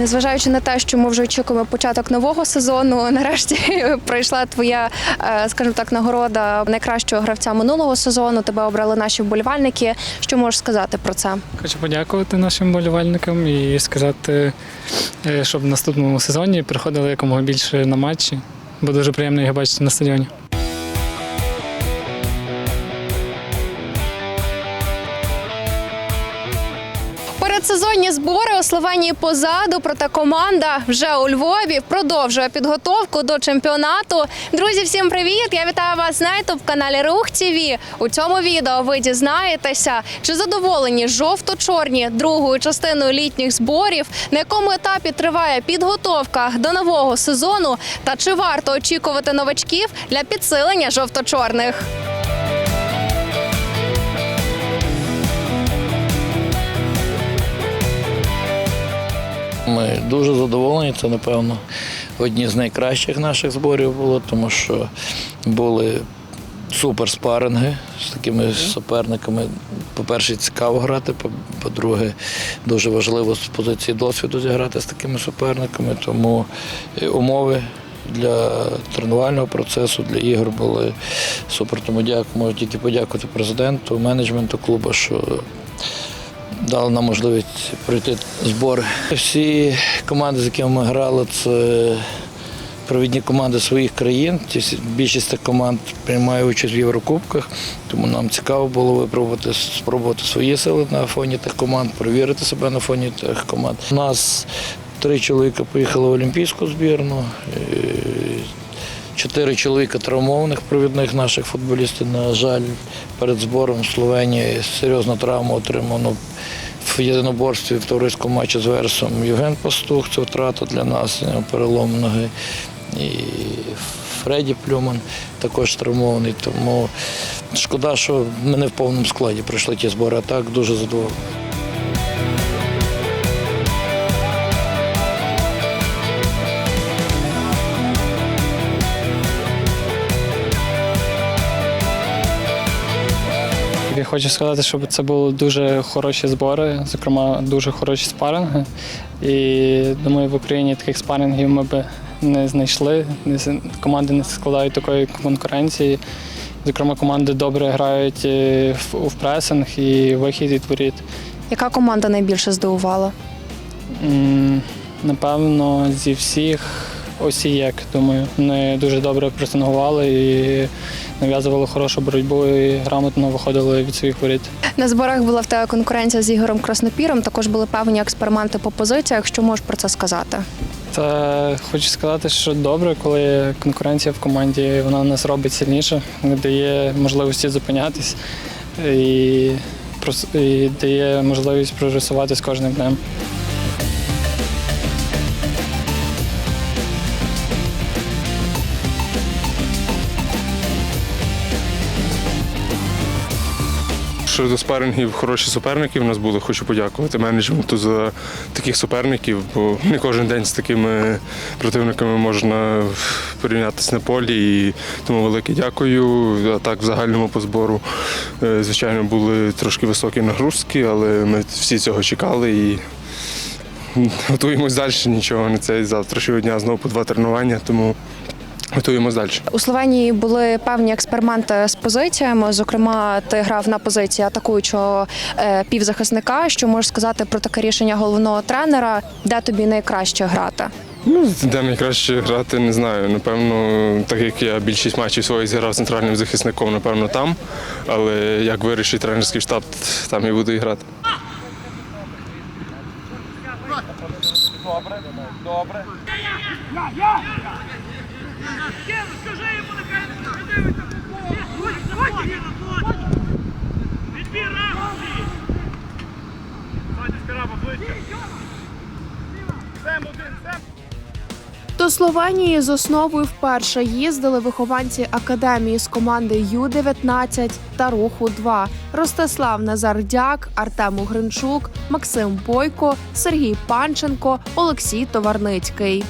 Незважаючи на те, що ми вже очікуємо початок нового сезону, нарешті прийшла твоя, е, скажімо так, нагорода найкращого гравця минулого сезону. Тебе обрали наші вболівальники. Що можеш сказати про це? Хочу подякувати нашим болівальникам і сказати, е, щоб в наступному сезоні приходили якомога більше на матчі, бо дуже приємно їх бачити на стадіоні. Передсезонні збори у Словенії позаду, проте команда вже у Львові продовжує підготовку до чемпіонату. Друзі, всім привіт! Я вітаю вас на ютуб каналі Рух ТВ. У цьому відео ви дізнаєтеся, чи задоволені жовто-чорні другою частиною літніх зборів, на якому етапі триває підготовка до нового сезону, та чи варто очікувати новачків для підсилення жовто-чорних. Ми дуже задоволені. Це, напевно, одні з найкращих наших зборів було, тому що були супер спаринги з такими суперниками. По-перше, цікаво грати, по- по-друге, дуже важливо з позиції досвіду зіграти з такими суперниками. Тому е, умови для тренувального процесу, для ігор були супер. Тому дякую, можу тільки подякувати президенту, менеджменту клубу, що дали нам можливість пройти збори. Всі команди, з якими ми грали, це провідні команди своїх країн. Більшість цих команд приймає участь в Єврокубках, тому нам цікаво було випробувати, спробувати свої сили на фоні тих команд, перевірити себе на фоні тих команд. У нас три чоловіка поїхали в Олімпійську збірну. Е, Чотири чоловіка травмованих провідних наших футболістів. На жаль, перед збором Словенії серйозну травму отримав ну, в єдиноборстві в товариському матчі з Версом Євген Пастух. Це втрата для нас, перелом ноги. І Фредді Плюман також травмований. Тому шкода, що ми не в повному складі пройшли ті збори, а так дуже задоволений. Я хочу сказати, щоб це були дуже хороші збори, зокрема дуже хороші спаринги. І думаю, в Україні таких спарингів ми б не знайшли. Команди не складають такої конкуренції. Зокрема, команди добре грають е, в в пресинг і вихід від воріт. Яка команда найбільше здивувала? Напевно, зі всіх осієк, думаю, вони дуже добре пресингували і нав'язували хорошу боротьбу і грамотно виходили від своїх воріт. На зборах була в тебе конкуренція з Ігорем Краснопіром. Також були певні експерименти по позиціях. Що можеш про це сказати? Та хочу сказати, що добре, коли конкуренція в команді, вона нас робить сильніше, не дає можливості зупинятись і, і дає можливість прогресувати з кожним днем. Щодо спарингів, хороші суперники в нас були. Хочу подякувати менеджменту за таких суперників, бо не кожен день з такими противниками можна порівнятися на полі. І тому велике дякую. А так, в загальному по збору, е, звичайно, були трошки високі нагрузки, але ми всі цього чекали і готуємось далі. Нічого не цей завтрашнього дня знову по два тренування, тому готуємось далі. У Словенії були певні експерименти з позиціями. Зокрема, ти грав на позиції атакуючого е, півзахисника. Що можеш сказати про таке рішення головного тренера, де тобі найкраще грати? Ну, де найкраще грати, не знаю. Напевно, так як я більшість матчів своїх зіграв центральним захисником, напевно, там. Але як вирішить тренерський штаб, там і буду і грати. До Словенії з основою вперше їздили вихованці академії з команди Ю-19 та Руху 2 Ростислав Назардяк, Артем Угринчук, Максим Бойко, Сергій Панченко, Олексій Товарницький.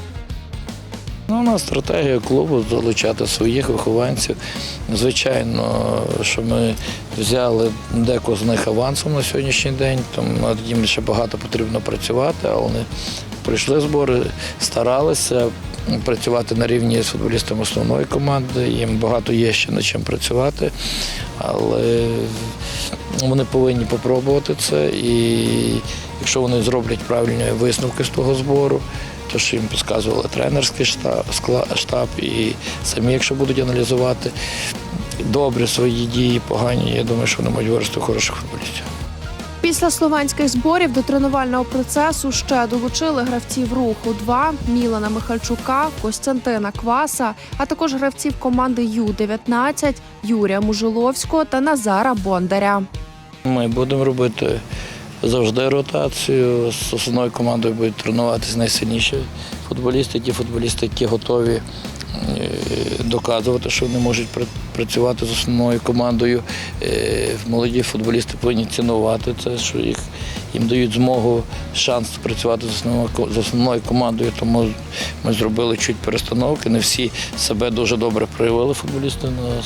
Ну, у нас стратегія клубу залучати своїх вихованців. Звичайно, що ми взяли деко з них авансом на сьогоднішній день, тому над їм ще багато потрібно працювати, але вони прийшли збори, старалися працювати на рівні з футболістами основної команди. Їм багато є ще над чим працювати, але вони повинні попробувати це. І якщо вони зроблять правильні висновки з того збору, то що їм підказували тренерський штаб, штаб і самі, якщо будуть аналізувати добре свої дії, погані, я думаю, що вони можуть вирости хороших футболістів. Після словенських зборів до тренувального процесу ще долучили гравців руху 2 Мілана Михальчука, Костянтина Кваса, а також гравців команди Ю-19 Юрія Мужиловського та Назара Бондаря. Ми будемо робити завжди ротацію. З основною командою будуть тренуватися найсильніші футболісти, ті футболісти, які готові е, доказувати, що вони можуть працювати з основною командою. Е, Молоді футболісти повинні цінувати це, що їх їм дають змогу, шанс працювати з основною, з основною командою. Тому ми зробили чуть перестановки. Не всі себе дуже добре проявили футболісти на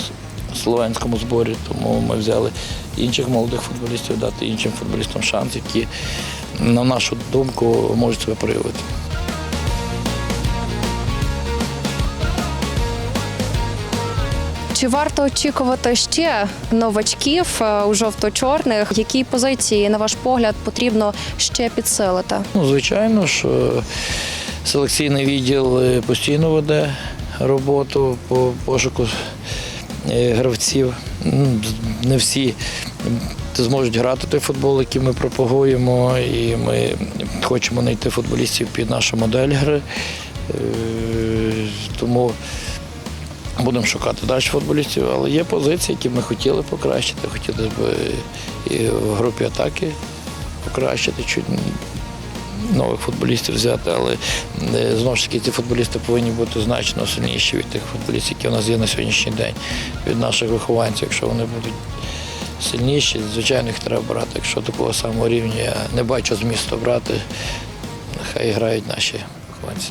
словенському зборі, тому ми взяли інших молодих футболістів, дати іншим футболістам шанс, які, на нашу думку, можуть себе проявити. Чи варто очікувати ще новачків е, у жовто-чорних? Які позиції, на ваш погляд, потрібно ще підсилити? Ну, звичайно, що селекційний відділ е, постійно веде роботу по пошуку е, гравців. Не всі зможуть грати той футбол, який ми пропагуємо, і ми хочемо знайти футболістів під нашу модель гри. Е, Тому будемо шукати далі футболістів, але є позиції, які ми хотіли покращити. Хотіли б і в групі атаки покращити чуть нових футболістів взяти, але е, знову ж таки ці футболісти повинні бути значно сильніші від тих футболістів, які у нас є на сьогоднішній день, від наших вихованців. Якщо вони будуть сильніші, звичайно, їх треба брати. Якщо такого самого рівня я не бачу змісту брати, нехай грають наші вихованці.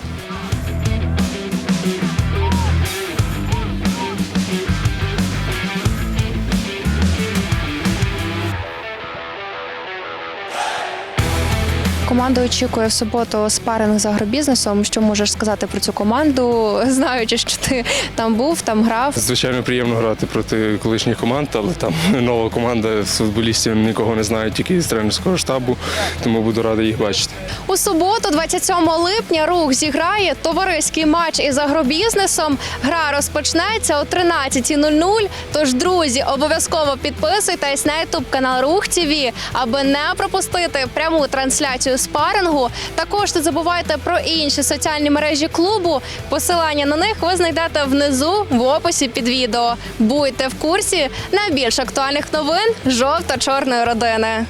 Команда очікує в суботу спаринг з агробізнесом. Що можеш сказати про цю команду, знаючи, що ти там був, там грав. Звичайно, приємно грати проти колишніх команд, але там нова команда з футболістів нікого не знає, тільки з тренерського штабу, тому буду радий їх бачити. У суботу, 27 липня, рух зіграє товариський матч із агробізнесом. Гра розпочнеться о 13.00. Тож, друзі, обов'язково підписуйтесь на ютуб канал Рух ТВ, аби не пропустити пряму трансляцію спарингу. Також не забувайте про інші соціальні мережі клубу. Посилання на них ви знайдете внизу в описі під відео. Будьте в курсі найбільш актуальних новин жовто-чорної родини.